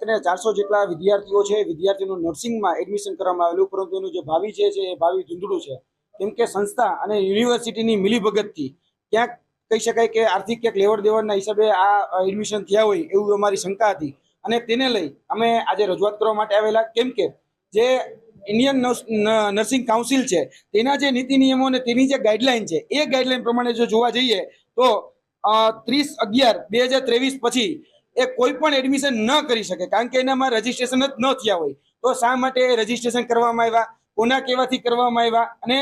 કરીને ચારસો જેટલા વિદ્યાર્થીઓ છે, વિદ્યાર્થીઓનું નર્સિંગમાં એડમિશન કરવામાં આવેલું, પરંતુ એનું જે ભાવિ છે એ ભાવિ ધૂંધળું છે, કેમ કે સંસ્થા અને યુનિવર્સિટીની મિલીભગતથી ક્યાંક કહી શકાય કે આર્થિક ક્યાંક લેવડ દેવડના હિસાબે આ એડમિશન થયા હોય એવું અમારી શંકા હતી. અને તેને લઈ અમે આજે રજૂઆત કરવા માટે આવેલા, કેમ કે જે ઇન્ડિયન નર્સિંગ કાઉન્સિલ છે, તેના જે નીતિ નિયમો અને તેની જે ગાઈડલાઈન છે, એ ગાઈડલાઈન પ્રમાણે જો જોવા જઈએ તો ત્રીસ અગિયાર બે હજાર ત્રેવીસ પછી એ કોઈ પણ એડમિશન ન કરી શકે, કારણ કે એનામાં રજીસ્ટ્રેશન જ ન થયા હોય. તો શા માટે રજીસ્ટ્રેશન કરવામાં આવ્યા? કોના કેવાથી કરવામાં આવ્યા? અને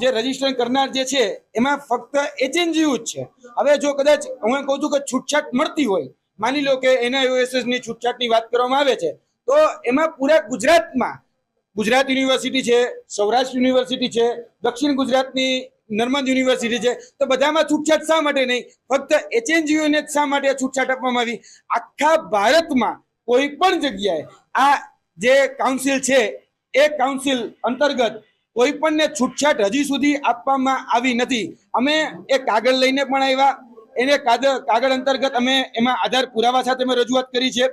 જે રજીસ્ટ્રેશન કરનાર જે છે, એમાં ફક્ત એચએનજીયુ જ છે. હવે જો કદાચ હું કહું છું કે છૂટછાટ મળતી હોય, માની લો કે એના ની છૂટછાટની વાત કરવામાં આવે છે, તો એમાં પૂરા ગુજરાતમાં, ગુજરાત યુનિવર્સિટી છે, સૌરાષ્ટ્ર યુનિવર્સિટી છે, દક્ષિણ ગુજરાતની નર્મદ યુનિવર્સિટી છે. તો બધામાં છૂટછાટ શા માટે નહીં? ફક્ત એચએનજીઓને શા માટે છૂટછાટ આપવામાં આવી? આખા ભારતમાં કોઈ પણ જગ્યાએ આ જે કાઉન્સિલ છે, એ કાઉન્સિલ અંતર્ગત કોઈ પણને છૂટછાટ હજી સુધી આપવામાં આવી નથી. અમે એ કાગળ લઈને પણ આવ્યા. એને કાગળ અંતર્ગત અમે એમાં આધાર પુરાવા સાથે અમે રજૂઆત કરી છે.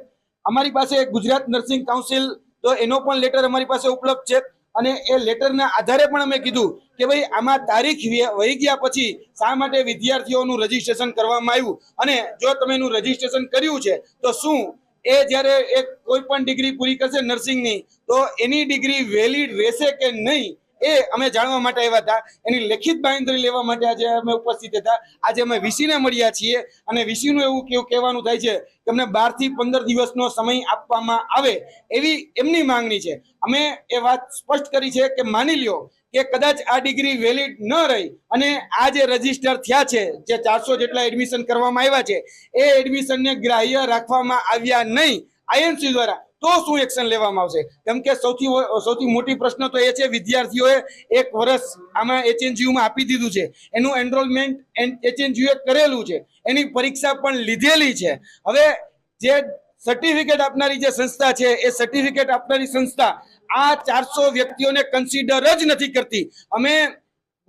અમારી પાસે ગુજરાત નર્સિંગ કાઉન્સિલ તો એનો પણ લેટર અમારી પાસે ઉપલબ્ધ છે. અને એ લેટરના આધારે પણ અમે કીધું કે ભાઈ, આમાં તારીખ વહી ગયા પછી શા માટે વિદ્યાર્થીઓનું રજીસ્ટ્રેશન કરવામાં આવ્યું? અને જો તમે એનું રજીસ્ટ્રેશન કર્યું છે, તો શું એ જ્યારે એક કોઈ પણ ડિગ્રી પૂરી કરશે નર્સિંગની તો એની ડિગ્રી વેલિડ રહેશે કે નહીં? એ અમે જાણવા માટે આવ્યા હતા. એની લેખિત બાંયધરી લેવા માટે આજે અમે ઉપસ્થિત હતા. આજે અમે વીસીને મળ્યા છીએ અને વીસીનું એવું કેવું, કહેવાનું થાય છે કે અમને બારથી પંદર દિવસનો સમય આપવામાં આવે એવી એમની માંગણી છે. અમે એ વાત સ્પષ્ટ કરી છે કે માની લ્યો કે કદાચ આ ડિગ્રી વેલિડ ન રહી અને આ જે રજિસ્ટર થયા છે, જે ચારસો જેટલા એડમિશન કરવામાં આવ્યા છે, એ એડમિશનને ગ્રાહ્ય રાખવામાં આવ્યા નહીં. આઈએમસી દ્વારા તો શું એક્શન લેવામાં આવશે? કેમ કે સૌથી સૌથી મોટી પ્રશ્ન તો એ છે, વિદ્યાર્થીઓએ એક વર્ષ આમાં એચએનજીયુમાં આપી દીધું છે. એનું એનરોલમેન્ટ એચએનજીયુએ કરેલું છે. એની પરીક્ષા પણ લીધેલી છે. હવે જે સર્ટિફિકેટ આપનારી જે સંસ્થા છે, એ સર્ટિફિકેટ આપનારી સંસ્થા આ ચારસો વ્યક્તિઓને કન્સિડર જ નથી કરતી. અમે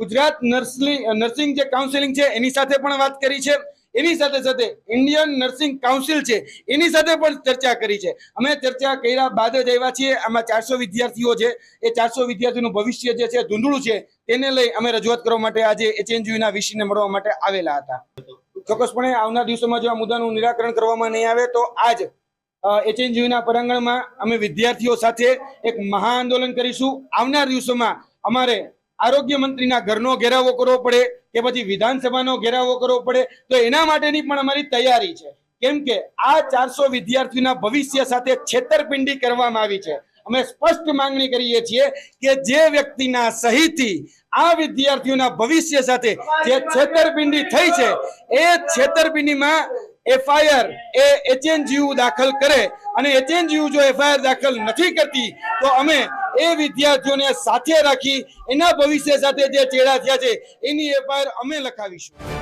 ગુજરાત નર્સિંગ નર્સિંગ જે કાઉન્સિલિંગ છે, એની સાથે પણ વાત કરી છે. એની સાથે સાથે ઇન્ડિયન નર્સિંગ કાઉન્સિલ છે, એની સાથે પણ ચર્ચા કરી છે. અમે ચર્ચા કર્યા બાદ જ આવ્યા છીએ. આમાં ચારસો વિદ્યાર્થીઓ છે. એ ચારસો વિદ્યાર્થીઓનું ભવિષ્ય જે છે, ધૂંધળું છે, તેને લઈ અમે રજૂઆત કરવા માટે આજે એચએનજીયુના વિષયને મળવા માટે આવેલા હતા. ચોક્કસપણે આવનાર દિવસોમાં જો આ મુદ્દાનું નિરાકરણ કરવામાં નહીં આવે, તો આજ એચએનજીયુના પરાંગણમાં અમે વિદ્યાર્થીઓ સાથે એક મહા આંદોલન કરીશું. આવનાર દિવસોમાં અમારે આરોગ્ય મંત્રીના ઘરનો ઘેરાવો કરવો પડે કે પછી વિધાનસભાનો ઘેરાવો કરવો પડે, તો એના માટેની પણ અમારી તૈયારી છે. કેમ કે આ ચારસો વિદ્યાર્થીઓના ભવિષ્ય સાથે છેતરપિંડી કરવામાં આવી છે. અમે સ્પષ્ટ માંગણી કરીએ છીએ કે જે વ્યક્તિના સહીથી આ વિદ્યાર્થીઓના ભવિષ્ય સાથે જે છેતરપિંડી થઈ છે, એ છેતરપિંડીમાં એફઆઈઆર એ એચએનજીયુ દાખલ કરે અને એચએનજીયુ જો એફઆઈઆર દાખલ નથી કરતી, તો અમે એ વિદ્યાર્થીઓને સાથે રાખી એના ભવિષ્ય સાથે જે ચેડા થયા છે, એની એફઆઈઆર અમે લખાવીશું.